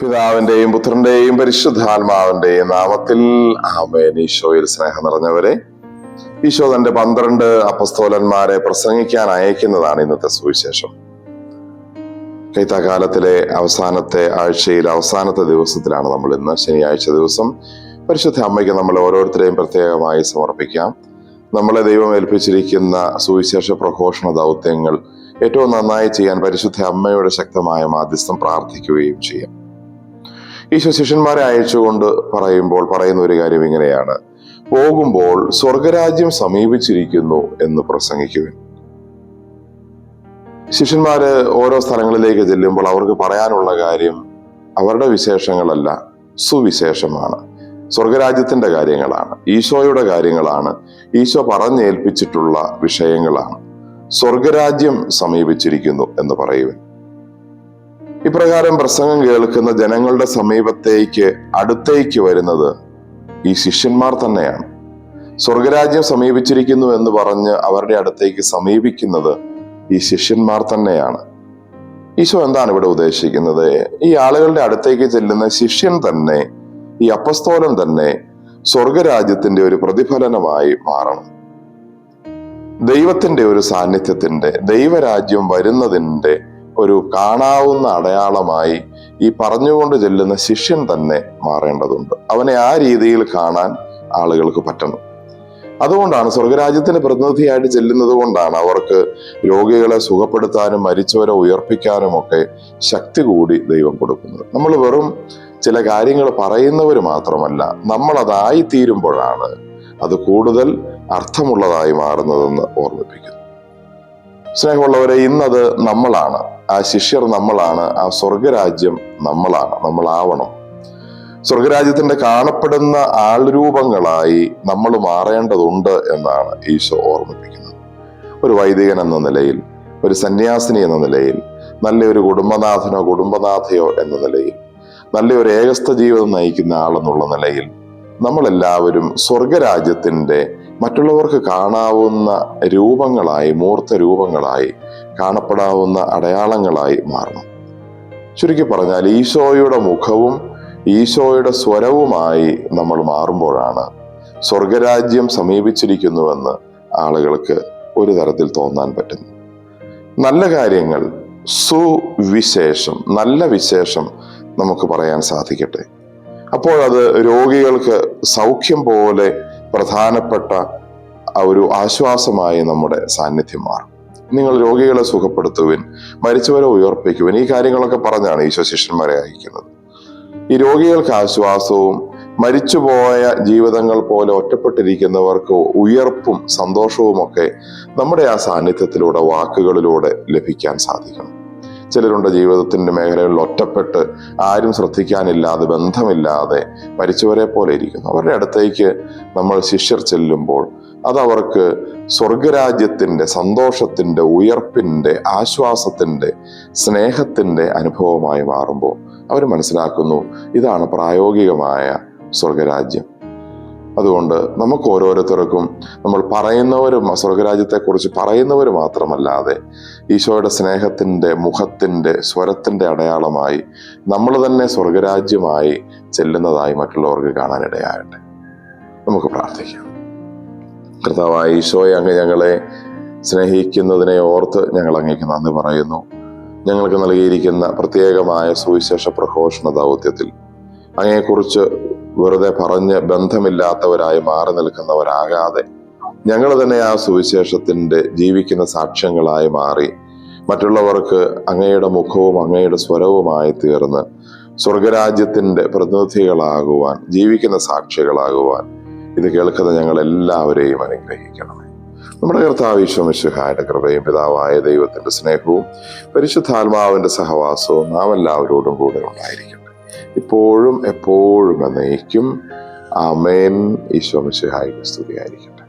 പിതാവിന്റെയും പുത്രന്റെയും പരിശുദ്ധാത്മാവിന്റെയും നാമത്തിൽ ആമേൻ. ഈശോയിൽ സ്നേഹം നിറഞ്ഞവരെ ഈശോ തന്റെ പന്ത്രണ്ട് അപ്പസ്തോലന്മാരെ പ്രസംഗിക്കാൻ അയക്കുന്നതാണ് ഇന്നത്തെ സുവിശേഷം. കൈത്താകാലത്തിലെ അവസാനത്തെ ആഴ്ചയിൽ അവസാനത്തെ ദിവസത്തിലാണ് നമ്മൾ ഇന്ന് ശനിയാഴ്ച ദിവസം. പരിശുദ്ധ അമ്മയ്ക്ക് നമ്മൾ ഓരോരുത്തരെയും പ്രത്യേകമായി സമർപ്പിക്കാം. നമ്മളെ ദൈവം ഏൽപ്പിച്ചിരിക്കുന്ന സുവിശേഷ പ്രഘോഷണ ദൗത്യങ്ങൾ ഏറ്റവും നന്നായി ചെയ്യാൻ പരിശുദ്ധ അമ്മയുടെ ശക്തമായ മാധ്യസ്ഥം പ്രാർത്ഥിക്കുകയും ചെയ്യാം. ഈശോ ശിഷ്യന്മാരെ അയച്ചുകൊണ്ട് പറയുമ്പോൾ പറയുന്ന ഒരു കാര്യം ഇങ്ങനെയാണ്. പോകുമ്പോൾ സ്വർഗരാജ്യം സമീപിച്ചിരിക്കുന്നു എന്ന് പ്രസംഗിക്കുവിൻ. ശിഷ്യന്മാര് ഓരോ സ്ഥലങ്ങളിലേക്ക് ചെല്ലുമ്പോൾ അവർക്ക് പറയാനുള്ള കാര്യം അവരുടെ വിശേഷങ്ങളല്ല സുവിശേഷമാണ്. സ്വർഗരാജ്യത്തിന്റെ കാര്യങ്ങളാണ് ഈശോയുടെ കാര്യങ്ങളാണ് ഈശോ പറഞ്ഞേൽപ്പിച്ചിട്ടുള്ള വിഷയങ്ങളാണ്. സ്വർഗരാജ്യം സമീപിച്ചിരിക്കുന്നു എന്ന് പറയുവൻ. ഇപ്രകാരം പ്രസംഗം കേൾക്കുന്ന ജനങ്ങളുടെ സമീപത്തേക്ക് അടുത്തേക്ക് വരുന്നത് ഈ ശിഷ്യന്മാർ തന്നെയാണ്. സ്വർഗരാജ്യം സമീപിച്ചിരിക്കുന്നു എന്ന് പറഞ്ഞ് അവരുടെ അടുത്തേക്ക് സമീപിക്കുന്നത് ഈ ശിഷ്യന്മാർ തന്നെയാണ്. ഈശോ എന്താണ് ഇവിടെ ഉദ്ദേശിക്കുന്നത്? ഈ ആളുകളുടെ അടുത്തേക്ക് ചെല്ലുന്ന ശിഷ്യൻ തന്നെ ഈ അപ്പസ്തോലൻ തന്നെ സ്വർഗരാജ്യത്തിന്റെ ഒരു പ്രതിഫലനമായി മാറണം. ദൈവത്തിന്റെ ഒരു സാന്നിധ്യത്തിന്റെ ദൈവരാജ്യം വരുന്നതിന്റെ ഒരു കാണാവുന്ന അടയാളമായി ഈ പറഞ്ഞുകൊണ്ട് ചെല്ലുന്ന ശിഷ്യൻ തന്നെ മാറേണ്ടതുണ്ട്. അവനെ ആ രീതിയിൽ കാണാൻ ആളുകൾക്ക് പറ്റണം. അതുകൊണ്ടാണ് സ്വർഗരാജ്യത്തിന് പ്രതിനിധിയായിട്ട് ചെല്ലുന്നത് കൊണ്ടാണ് അവർക്ക് രോഗികളെ സുഖപ്പെടുത്താനും മരിച്ചവരെ ഉയർപ്പിക്കാനും ഒക്കെ ശക്തി കൂടി ദൈവം കൊടുക്കുന്നത്. നമ്മൾ വെറും ചില കാര്യങ്ങൾ പറയുന്നവർ മാത്രമല്ല നമ്മൾ അതായി തീരുമ്പോഴാണ് അത് കൂടുതൽ അർത്ഥമുള്ളതായി മാറുന്നതെന്ന് ഓർമ്മിപ്പിക്കുന്നു. സ്നേഹമുള്ളവരെ ഇന്നത് നമ്മളാണ്. ആ ശിഷ്യർ നമ്മളാണ്. ആ സ്വർഗരാജ്യം നമ്മളാണ്. നമ്മളാവണം. സ്വർഗരാജ്യത്തിന്റെ കാണപ്പെടുന്ന ആൾരൂപങ്ങളായി നമ്മൾ മാറേണ്ടതുണ്ട് എന്നാണ് ഈശോ ഓർമ്മിപ്പിക്കുന്നത്. ഒരു വൈദികൻ എന്ന നിലയിൽ ഒരു സന്യാസിനി എന്ന നിലയിൽ നല്ലൊരു കുടുംബനാഥനോ കുടുംബനാഥയോ എന്ന നിലയിൽ നല്ലൊരു ഏകസ്ഥ ജീവിതം നയിക്കുന്ന ആളെന്നുള്ള നിലയിൽ നമ്മളെല്ലാവരും സ്വർഗരാജ്യത്തിന്റെ മറ്റുള്ളവർക്ക് കാണാവുന്ന രൂപങ്ങളായി മൂർത്ത രൂപങ്ങളായി കാണപ്പെടാവുന്ന അടയാളങ്ങളായി മാറണം. ചുരുക്കി പറഞ്ഞാൽ ഈശോയുടെ മുഖവും ഈശോയുടെ സ്വരവുമായി നമ്മൾ മാറുമ്പോഴാണ് സ്വർഗരാജ്യം സമീപിച്ചിരിക്കുന്നുവെന്ന് ആളുകൾക്ക് ഒരു തരത്തിൽ തോന്നാൻ പറ്റുന്നു നല്ല കാര്യങ്ങൾ സുവിശേഷം നല്ല വിശേഷം നമുക്ക് പറയാൻ സാധിക്കട്ടെ. അപ്പോഴത് രോഗികൾക്ക് സൗഖ്യം പോലെ പ്രധാനപ്പെട്ട ഒരു ആശ്വാസമായി നമ്മുടെ സാന്നിധ്യം മാറും. നിങ്ങൾ രോഗികളെ സുഖപ്പെടുത്തുവിൻ മരിച്ചവരെ ഉയർപ്പിക്കുവിൻ. ഈ കാര്യങ്ങളൊക്കെ പറഞ്ഞാണ് ഈശോ ശിഷ്യന്മാരെ അയക്കുന്നത് ഈ രോഗികൾക്ക് ആശ്വാസവും മരിച്ചുപോയ ജീവിതങ്ങൾ പോലെ ഒറ്റപ്പെട്ടിരിക്കുന്നവർക്ക് ഉയർപ്പും സന്തോഷവും ഒക്കെ നമ്മുടെ ആ സാന്നിധ്യത്തിലൂടെ വാക്കുകളിലൂടെ ലഭിക്കാൻ സാധിക്കണം. ചിലരുണ്ട് ജീവിതത്തിന്റെ മേഖലകളിൽ ഒറ്റപ്പെട്ട് ആരും ശ്രദ്ധിക്കാനില്ലാതെ ബന്ധമില്ലാതെ മരിച്ചവരെ പോലെ ഇരിക്കുന്നു. അവരുടെ അടുത്തേക്ക് നമ്മൾ ശിഷ്യർ ചെല്ലുമ്പോൾ അതവർക്ക് അവർക്ക് സ്വർഗരാജ്യത്തിന്റെ സന്തോഷത്തിന്റെ ഉയർപ്പിന്റെ ആശ്വാസത്തിന്റെ സ്നേഹത്തിന്റെ അനുഭവമായി മാറുമ്പോൾ അവർ മനസ്സിലാക്കുന്നു ഇതാണ് പ്രായോഗികമായ സ്വർഗരാജ്യം അതുകൊണ്ട് നമുക്ക് ഓരോരുത്തർക്കും നമ്മൾ പറയുന്നവരും സ്വർഗരാജ്യത്തെക്കുറിച്ച് പറയുന്നവർ മാത്രമല്ലാതെ ഈശോയുടെ സ്നേഹത്തിന്റെ മുഖത്തിന്റെ സ്വരത്തിന്റെ അടയാളമായി നമ്മൾ തന്നെ സ്വർഗരാജ്യമായി ചെല്ലുന്നതായി മറ്റുള്ളവർക്ക് കാണാനിടയാകട്ടെ. നമുക്ക് പ്രാർത്ഥിക്കാം. കർത്താവായ ഈശോയെ അങ്ങ് ഞങ്ങളെ സ്നേഹിക്കുന്നതിനെ ഓർത്ത് ഞങ്ങൾ അങ്ങേക്ക് നന്ദി പറയുന്നു. ഞങ്ങൾക്ക് നൽകിയിരിക്കുന്ന പ്രത്യേകമായ സുവിശേഷ പ്രഘോഷണ ദൗത്യത്തിൽ അങ്ങയെക്കുറിച്ച് വെറുതെ പറഞ്ഞ് ബന്ധമില്ലാത്തവരായി മാറി നിൽക്കുന്നവരാകാതെ ഞങ്ങൾ തന്നെ ആ സുവിശേഷത്തിന്റെ ജീവിക്കുന്ന സാക്ഷ്യങ്ങളായി മാറി മറ്റുള്ളവർക്ക് അങ്ങയുടെ മുഖവും അങ്ങയുടെ സ്വരവുമായി തീർന്ന് സ്വർഗരാജ്യത്തിന്റെ പ്രതിനിധികളാകുവാൻ ജീവിക്കുന്ന സാക്ഷികളാകുവാൻ ഇത് കേൾക്കുന്ന ഞങ്ങൾ എല്ലാവരെയും അനുഗ്രഹിക്കണമേ. നമ്മുടെ കർത്താവ് ഈശ്വമിശുഹായുടെ കൃപയും പിതാവായ ദൈവത്തിന്റെ സ്നേഹവും പരിശുദ്ധാത്മാവിന്റെ സഹവാസവും നാം എല്ലാവരോടും കൂടെ ഉണ്ടായിരിക്കട്ടെ. ഇപ്പോഴും എപ്പോഴും എന്നേക്കും. ആമേൻ. ഈശോമിശുഹായിക്ക് സ്തുതിയായിരിക്കും